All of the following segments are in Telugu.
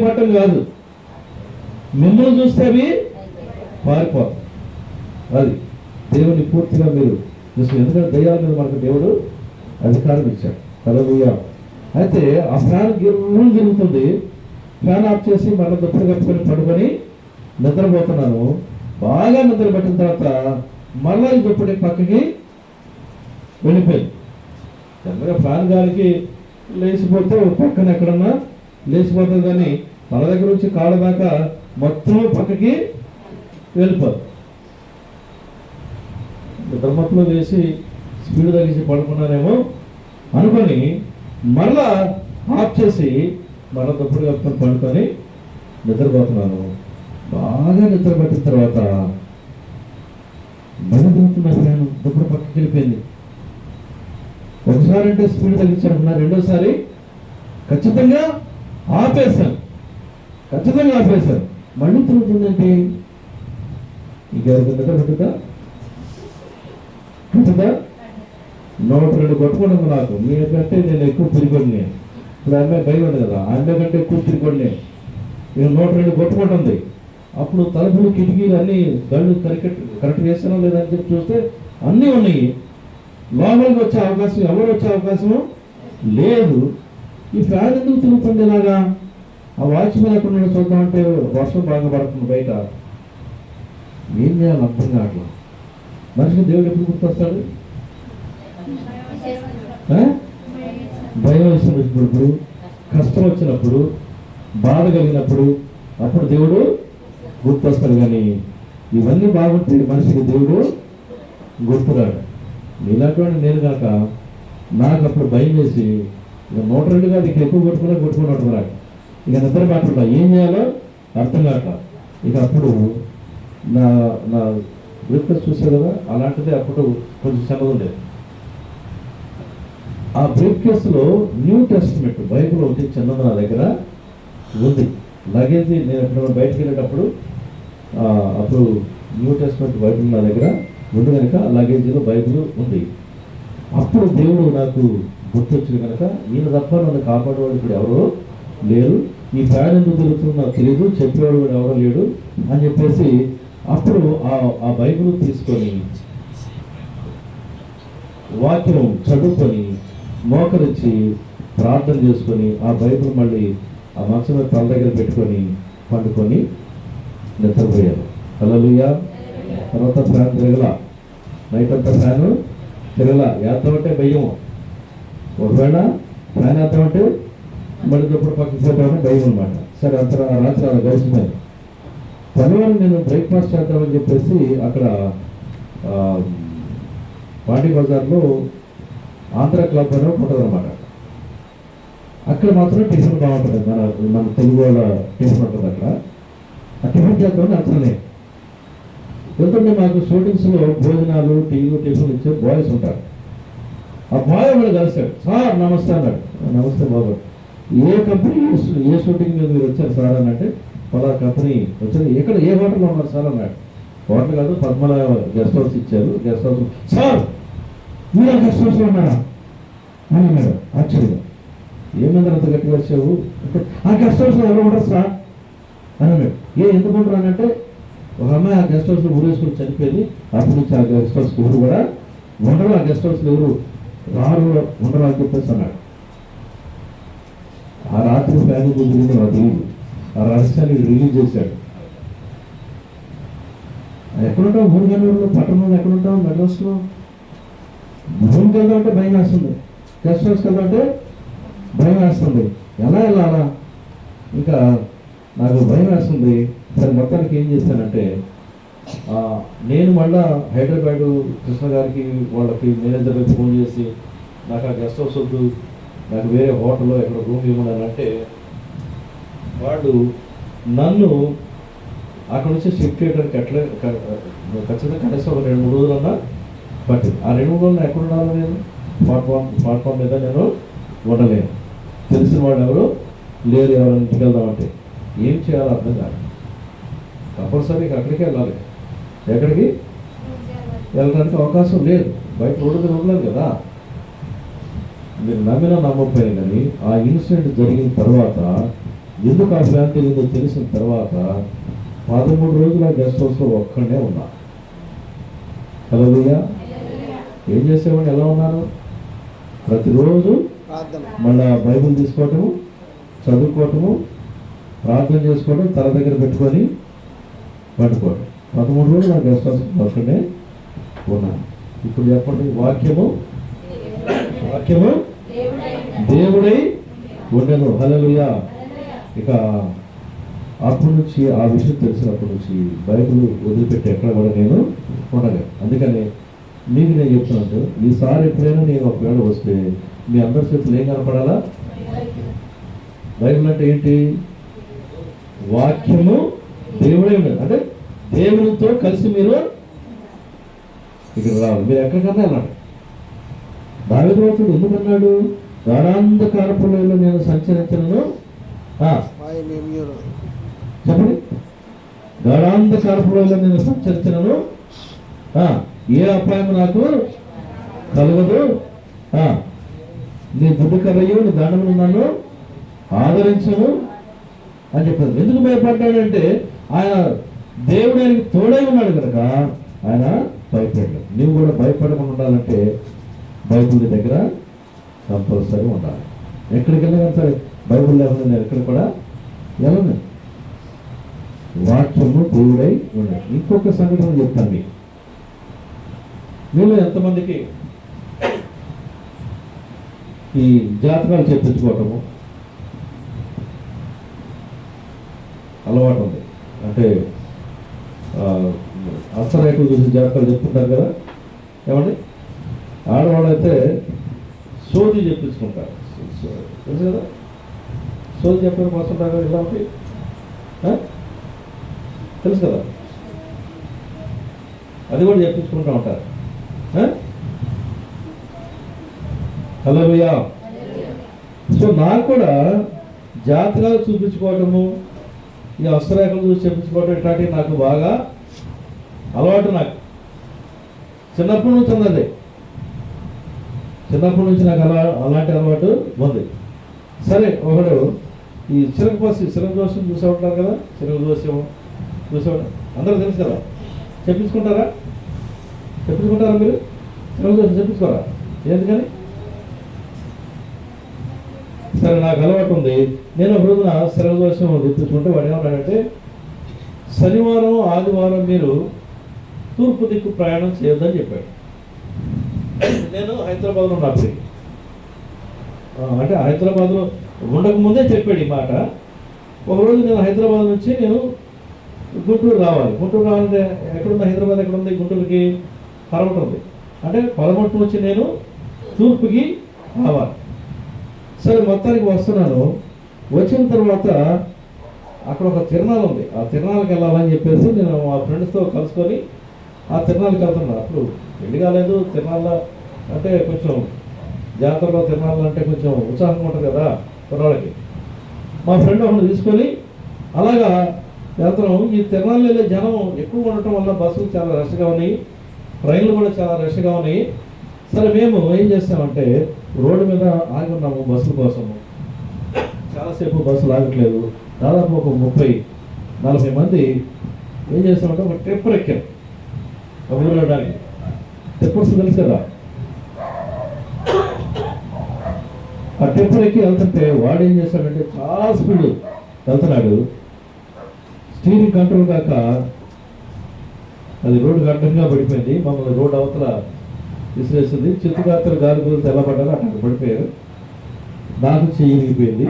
భయపడటం కాదు. మిమ్మల్ని చూస్తే అవి పారిపోతాయి. అది దేవుని పూర్తిగా మీరు చూసి ఎందుకంటే దయ్యాల మీద మనకు దేవుడు అధికారం ఇచ్చాడు. కలలుయ అయితే ఆ ఫ్యాన్ గిర్రం తిరుగుతుంది ఫ్యాన్ ఆఫ్ చేసి మళ్ళీ దుప్పటి కప్పుకొని పడుకొని నిద్రపోతున్నాను. బాగా నిద్ర పట్టిన తర్వాత మళ్ళీ ఈ దుప్పటి పక్కకి వెళ్ళిపోయింది. చక్కగా ఫ్యాన్ గాలికి లేచిపోతే పక్కన ఎక్కడన్నా లేచిపోతుంది కానీ తల దగ్గర నుంచి కాళ్ళ దాకా మొత్తం పక్కకి వెళ్ళిపోదు. నిద్రమత్తులో వేసి స్పీడ్ తగ్గించి పడుకున్నారేమో అనుకొని మళ్ళా ఆఫ్ చేసి మళ్ళా దుప్పుడు కలుపుకొని పడుకొని నిద్రపోతున్నాను. బాగా నిద్ర పట్టిన తర్వాత మళ్ళీ దిగుతున్నా ఫ్యాన్ దుప్పుడు పక్కకి వెళ్ళిపోయింది. ఒకసారి అంటే స్పీడ్ తగ్గించాను రెండోసారి ఖచ్చితంగా ఆపేశాను. ఖచ్చితంగా ఆపేశారు మళ్ళీ తిరుగుతుందంటే? ఇంకెవరికి నిద్ర పట్టుదా పట్టుదా నూట రెండు కొట్టుకోవడం నాకు. మీరు కంటే నేను ఎక్కువ తిరిగొని ఇప్పుడు ఆమె భయం ఉంది కదా. ఆమె కంటే ఎక్కువ తిరిగొని నేను నూట రెండు కొట్టుకుంటుంది. అప్పుడు తలుపులు కిటికీలు అన్నీ గళ్ళు కరెక్ట్ కరెక్ట్ చేస్తానో లేదని చెప్పి చూస్తే అన్నీ ఉన్నాయి. లోపలికి వచ్చే అవకాశం ఎవరు వచ్చే అవకాశం లేదు. ఈ ఫ్యాన్ ఎందుకు తిరుగుతుంది ఇలాగా? ఆ వాచ్మెన్ ఎక్కడ ఉన్నాడో చూద్దామంటే వర్షం బాగా పడుతుంది బయట. ఏం చేయాలి అర్థం కావట్లా మనిషికి దేవుడు ఎప్పుడు గుర్తొస్తాడు? భయం వచ్చినప్పుడు కష్టం వచ్చినప్పుడు బాధ కలిగినప్పుడు అప్పుడు దేవుడు గుర్తొస్తాడు కానీ ఇవన్నీ బాగుంటే మనిషికి దేవుడు గుర్తురాడు. నీలాంటి నేను కాక నాకు అప్పుడు భయం వేసి ఇక నూట రెండు కాదు ఇక్కడ ఎక్కువ కొట్టుకున్నా కొట్టుకున్నట్టు రాడు. ఇక నిద్ర మాట్లాడతా ఏం చేయాలో అర్థం కాక ఇక అప్పుడు నా నా బ్రేక్ఫాస్ట్ చూసారు కదా అలాంటిది అప్పుడు కొంచెం సెలవు ఉండేది. ఆ బ్రీఫ్ కేసులో న్యూ టెస్ట్మెంట్ బైబుల్ ఒకటి చిన్నది నా దగ్గర ఉంది. లగేజ్ నేను ఎప్పుడైనా బయటకు వెళ్ళేటప్పుడు అప్పుడు న్యూ టెస్ట్మెంట్ బైబుల్ నా దగ్గర ఉంది కనుక లగేజీలో బైబుల్ ఉంది. అప్పుడు దేవుడు నాకు గుర్తొచ్చింది కనుక ఈయన తప్ప నన్ను కాపాడేవాడు ఇప్పుడు ఎవరో లేరు. ఈ ఫ్యాన్ ఎందుకు తిరుగుతుందో నాకు తెలియదు చెప్పేవాడు కూడా ఎవరో లేడు అని చెప్పేసి అప్పుడు ఆ ఆ బైబిల్ తీసుకొని వాక్యం చదువుకొని మోకరించి ప్రార్థన చేసుకొని ఆ బైబిల్ మళ్ళీ ఆ మనసు మీద తల దగ్గర పెట్టుకొని పండుకొని నిద్రపోయారు. హల్లెలూయా. తర్వాత ఫ్యాన్ తిరగల. నైట్ అంతా ఫ్యాన్ తిరగల. వేద్దామంటే భయం ఒకవేళ ఫ్యాన్ వేద్దామంటే మళ్ళీ ఇప్పుడు పక్కకి పోతామని భయం అనమాట సరే అంత రాత్రి అలా గడిచిపోయింది పనివారం నేను బ్రేక్ఫాస్ట్ చేద్దామని చెప్పేసి అక్కడ ఆ, బజార్లో ఆంధ్ర క్లబ్ అనే ఉంటుంది అనమాట అక్కడ మాత్రం టిఫిన్ బాగుంటుంది. మన మన తెలుగు వాళ్ళ టిఫిన్ ఉంటుంది అక్కడ. ఆ టిఫిన్ చేద్దామని అట్లనే. ఎందుకంటే మాకు షూటింగ్స్లో భోజనాలు టీలు టిఫిన్ ఇచ్చే బాయ్స్ ఉంటారు. ఆ బాయ్ వాడు కలిసాడు సార్ నమస్తే అన్నాడు. నమస్తే బాబు. ఏ కంపెనీ ఏ షూటింగ్ మీద మీరు వచ్చారు సార్ అని అంటే పలా కంపెనీ వచ్చారు. ఎక్కడ ఏ హోటల్లో ఉన్నారు సార్ అన్నాడు. హోటల్ కాదు పద్మల గెస్ట్ హౌస్ ఇచ్చారు. గెస్ట్ హౌస్ సార్ మీరు ఆ గెస్ట్ హౌస్లో ఉన్నారా? అని అన్నాడు ఆశ్చర్యంగా. ఏమైంది అంత గట్టిగా వచ్చావు? అంటే ఆ గెస్ట్ హౌస్లో ఎవరు ఉంటారు సార్? అని అన్నాడు. ఏ ఎందుకు ఉండరు అని అంటే ఒక అమ్మాయి ఆ గెస్ట్ హౌస్లో ఊరేసుకుని చనిపోయింది. అప్పటి నుంచి ఆ గెస్ట్ హౌస్ ఎవరు కూడా ఉండరు. ఆ గెస్ట్ హౌస్లో ఎవరు రారు ఉండరు అని చెప్పేసి అన్నాడు. ఆ రాత్రి ఫ్యాన్ కుదిరింది నాకు తెలియదు. ఆ రహస్యాన్ని రిలీజ్ చేశాడు. ఎక్కడుంటావు? భూమిగనూరులో పట్టణంలో ఎక్కడుంటావు? మెడ్రాస్లో? భూమికి వెళ్దామంటే భయం వేస్తుంది. గెస్ట్ హౌస్కి వెళ్దామంటే భయం వేస్తుంది. ఎలా వెళ్ళాలా? ఇంకా నాకు భయం వేస్తుంది. సరే మొత్తానికి ఏం చేశానంటే నేను మళ్ళా హైదరాబాదు కృష్ణ గారికి వాళ్ళకి మేనేజర్కి ఫోన్ చేసి నాకు ఆ గెస్ట్ హౌస్ వద్దు నాకు వేరే హోటల్లో ఎక్కడ రూమ్ ఇవ్వమని అని అంటే వాళ్ళు నన్ను అక్కడ నుంచి షిఫ్ట్ చేయడానికి ఎట్లా ఖచ్చితంగా కనీసం ఒక రెండు మూడు రోజులన్నా పట్టింది. ఆ రెండు మూడు రోజులు ఎక్కడ ఉండాలి నేను? ప్లాట్ఫామ్ ప్లాట్ఫామ్ మీద నేను ఉండలేను. తెలిసిన వాళ్ళు ఎవరు? లేరు ఎవరు ఇంటికి వెళ్దామంటే ఏం చేయాలో అర్థం కాదు. కంపల్సరీ అక్కడికే వెళ్ళాలి. ఎక్కడికి? వెళ్ళడానికి అవకాశం లేదు. బయట రోడ్డు మీద ఉండలేదు కదా. మీరు నమ్మినా నమ్మకపోయినా కానీ ఆ ఇన్సిడెంట్ జరిగిన తర్వాత ఎందుకు ఆ ప్లాన్ తెలియదో తెలిసిన తర్వాత పదమూడు రోజులు ఆ గెస్ట్ హౌస్లో ఒక్కడే ఉన్నా. హలోయా ఏం చేసేవాడిని? ఎలా ఉన్నారు? ప్రతిరోజు మళ్ళా బైబిల్ తీసుకోవటము చదువుకోవటము ప్రార్థన చేసుకోవడం తల దగ్గర పెట్టుకొని పట్టుకోవడం పదమూడు రోజులు నా గెస్ట్ హౌస్ ఒక్కడే ఉన్నాను ఇప్పుడు చెప్పండి వాక్యము? వాక్యము? దేవుడై ఉండను. హల్లెలూయా. ఇక అప్పటి నుంచి ఆ విషయం తెలిసినప్పటి నుంచి బైబిల్ వదిలిపెట్టి ఎక్కడ కూడా నేను ఉండగా అందుకని మీకు నేను చెప్తున్నాను ఈసారి ఎప్పుడైనా నేను ఒకవేళ వస్తే మీ అందరి చేతులు ఏం కనపడాలా? బైబిల్ అంటే ఏంటి? వాక్యము దేవుడే ఉండదు. అంటే దేవునితో కలిసి మీరు ఇక్కడ రావాలి. మీరు ఎక్కడికన్నా అన్నాడు దావిద్రోతుడు ఎందుకన్నాడు గాఢాంధకారపులలో నేను సంచరించను. చెప్పండి. గాఢాంధకారపులలో నేను సంచరించను. ఏ అపాయం నాకు కలగదు. నీ బుడ్డు కర్రయ్యు నీ దండములు నన్ను ఆదరించను అని చెప్పారు. ఎందుకు భయపడ్డాడంటే ఆయన దేవుడు ఆయనకి తోడై ఉన్నాడు కనుక ఆయన భయపడ్డాడు నువ్వు కూడా భయపడకుండా ఉండాలంటే బైబిల్ దగ్గర కంపల్సరీ ఉండాలి. ఎక్కడికి వెళ్ళినా సరే బైబుల్ లేకుండా నేను ఎక్కడ కూడా వెళ్ళను వాక్యము దేవుడై ఉండాలి ఇంకొక సంఘటన చెప్తాను మీకు. మీలో ఎంతమందికి ఈ జాతకాలు చెప్పించుకోవటము అలవాటు ఉంది. అంటే అస్సరేకులు చూసి జాతకాలు చెప్తుంటారు కదా? ఏమండి? ఆడవాడైతే సోది చెప్పించుకుంటారు. తెలుసు కదా సోది చెప్పడం కోసం కదా ఇలా ఉంటే తెలుసు కదా అది కూడా చెప్పించుకుంటూ ఉంటారు. హలో భయ్యా సో నాకు కూడా జాతకాలు చూపించుకోవటము ఈ అస్త్రరేఖలు చూసి చెప్పించుకోవటం ఇట్లాంటివి నాకు బాగా అలవాటు నాకు. చిన్నప్పటి నుంచి ఉన్నది చిన్నప్పటి నుంచి నాకు అలా అలాంటి అలవాటు ఉంది. సరే ఒకడు ఈ చిరకపాసి చిరక దోషం చూసే ఉంటారు కదా? చిరక దోషం చూసే అందరూ తెలుసు కదా? చెప్పించుకుంటారా? చెప్పించుకుంటారా మీరు? చిరక దోషం చెప్పించుకోరా? ఎందుకని? సరే నాకు అలవాటు ఉంది. నేను ఒక రోజున సెలవు దోషం గుర్తుంచుకుంటే వాడు ఏమన్నాడంటే శనివారం ఆదివారం మీరు తూర్పు దిక్కు ప్రయాణం చేయొద్దని చెప్పాడు. నేను హైదరాబాద్లో ఉన్నప్పుడు అంటే హైదరాబాద్లో ఉండకముందే చెప్పాడు ఈ మాట. ఒకరోజు నేను హైదరాబాద్ నుంచి నేను గుంటూరు రావాలి. గుంటూరు రావాలంటే ఎక్కడుంది? హైదరాబాద్ ఎక్కడ ఉంది గుంటూరుకి పరమట ఉంది. అంటే పరమట నుంచి నేను తూర్పుకి రావాలి. సరే మొత్తానికి వస్తున్నాను. వచ్చిన తర్వాత అక్కడ ఒక తిరణాలు ఉంది. ఆ తిరణాలకు వెళ్ళాలని చెప్పేసి నేను మా ఫ్రెండ్స్తో కలుసుకొని ఆ తిరణాలకి వెళ్తున్నా అప్పుడు పెళ్ళి కాలేదు తిరణాల అంటే కొంచెం జాతరలో తిరణాలు అంటే కొంచెం ఉత్సాహంగా ఉంటుంది కదా కుర్రాళ్ళకి. మా ఫ్రెండ్ ఒకటి తీసుకొని అలాగా వెళ్తున్నాం. ఈ తిరణాలు వెళ్ళే జనం ఎక్కువ ఉండటం వల్ల బస్సులు చాలా రష్గా ఉన్నాయి ట్రైన్లు కూడా చాలా రష్గా ఉన్నాయి. సరే మేము ఏం చేస్తామంటే రోడ్డు మీద ఆగి ఉన్నాము బస్సుల కోసము. చాలాసేపు బస్సులు ఆగట్లేదు. దాదాపు ఒక ముప్పై నలభై మంది ఏం చేస్తామంటే ఒక ట్రిప్ ఎక్కాం ఒక ఊరు వెళ్ళడానికి తెలుసు కదా? ఆ టెంపుల్ ఎక్కి వెళ్తుంటే వాడు ఏం చేస్తాడంటే చాలా స్పీడ్ వెళ్తున్నాడు. స్టీరింగ్ కంట్రోల్ కాక అది రోడ్డు అడ్డంగా పడిపోయింది. మమ్మల్ని రోడ్డు అవతల విసిరేస్తుంది చిత్తుగాతలు గాలి గురించి తెల్లబడ్డారు అక్కడ పడిపోయారు. నాకు చెయ్యిరిగిపోయింది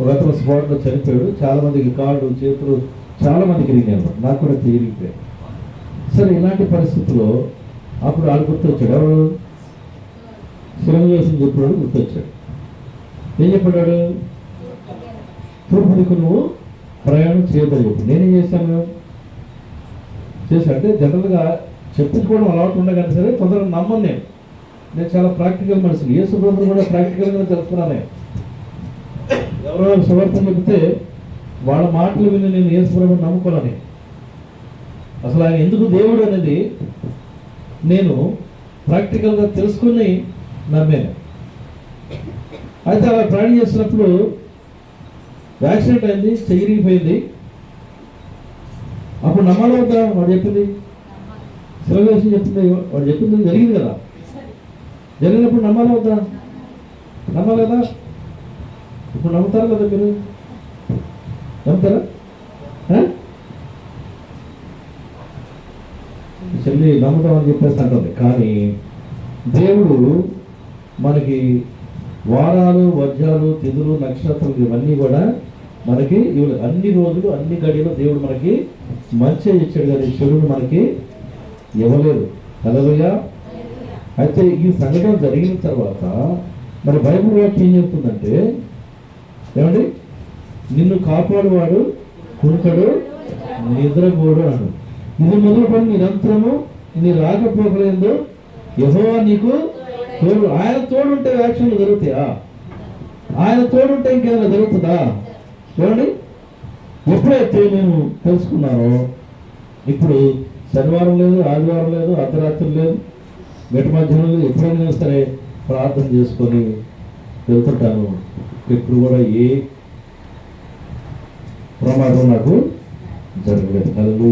ఒక అతను స్పాట్లో చనిపోయాడు. చాలా మందికి కాళ్ళు చేతులు చాలామందికి ఇరిగినాయి నాకు కూడా చెయ్యిరిగిపోయాయి సరే ఇలాంటి పరిస్థితుల్లో అప్పుడు వాళ్ళు గుర్తొచ్చాడు. ఎవరు? శివనివాసం చెప్పినాడు గుర్తొచ్చాడు. ఏం చెప్పాడు? తూర్పు నువ్వు ప్రయాణం చేయదని చెప్పి నేనేం చేశాను? చేశా అంటే జనరల్గా చెప్పించుకోవడం అలవాటు ఉండగానే సరే తొందరగా నమ్మను నేను. నేను చాలా ప్రాక్టికల్ మనిషిని. ఏ సుబ్రహ్మణ్యం కూడా ప్రాక్టికల్గా తెలుసుకున్నాను. ఎవరో సువర్తం చెప్తే వాళ్ళ మాటలు విని నేను ఏ సుబ్రహ్మణ్యం నమ్ముకోవాలని. అసలు ఆయన ఎందుకు దేవుడు అనేది నేను ప్రాక్టికల్గా తెలుసుకుని నమ్మాను. అయితే అలా ప్రయాణం చేసినప్పుడు యాక్సిడెంట్ అయింది చెయ్యిరిగిపోయింది అప్పుడు నమ్మాలి వద్దా? వాడు చెప్పింది. శివవేశం చెప్తుంది వాడు చెప్పింది జరిగింది కదా. జరిగినప్పుడు నమ్మాలి వద్దా? నమ్మాలి కదా? ఇప్పుడు నమ్ముతారు కదా మీరు? నమ్ముతారా ఆ? ఇది నమ్ముతాం అని చెప్పేసి అంటుంది. కానీ దేవుడు మనకి వారాలు వజ్రాలు తిథులు నక్షత్రాలు ఇవన్నీ కూడా మనకి ఇవి అన్ని రోజులు అన్ని గడిలో దేవుడు మనకి మంచి ఇచ్చాడు కానీ చెడును మనకి ఇవ్వలేదు. కలలుగా అయితే ఈ సంఘటన జరిగిన తర్వాత మరి బైబుల్ వాక్యం ఏం చెప్తుందంటే ఏమండి? నిన్ను కాపాడువాడు కునుకడు నిద్రపోడు అన్నాడు. ఇది మొదలుపడి నిరంతరము నీ రాకపోకలేదు యహోవా నీకు తోడు ఆయన తోడుంటే యాక్షన్లు జరుగుతాయా? ఆయన తోడుంటే ఇంకేమైనా జరుగుతుందా? చూడండి. ఎప్పుడైతే నేను తెలుసుకున్నానో ఇప్పుడు శనివారం లేదు ఆదివారం లేదు అర్ధరాత్రి లేదు గట్టి మధ్యాహ్నం లేదు ఎప్పుడైనా సరే ప్రార్థన చేసుకొని వెళ్తుంటాను. ఎప్పుడు కూడా ఏ ప్రమాదం నాకు జరగలేదు.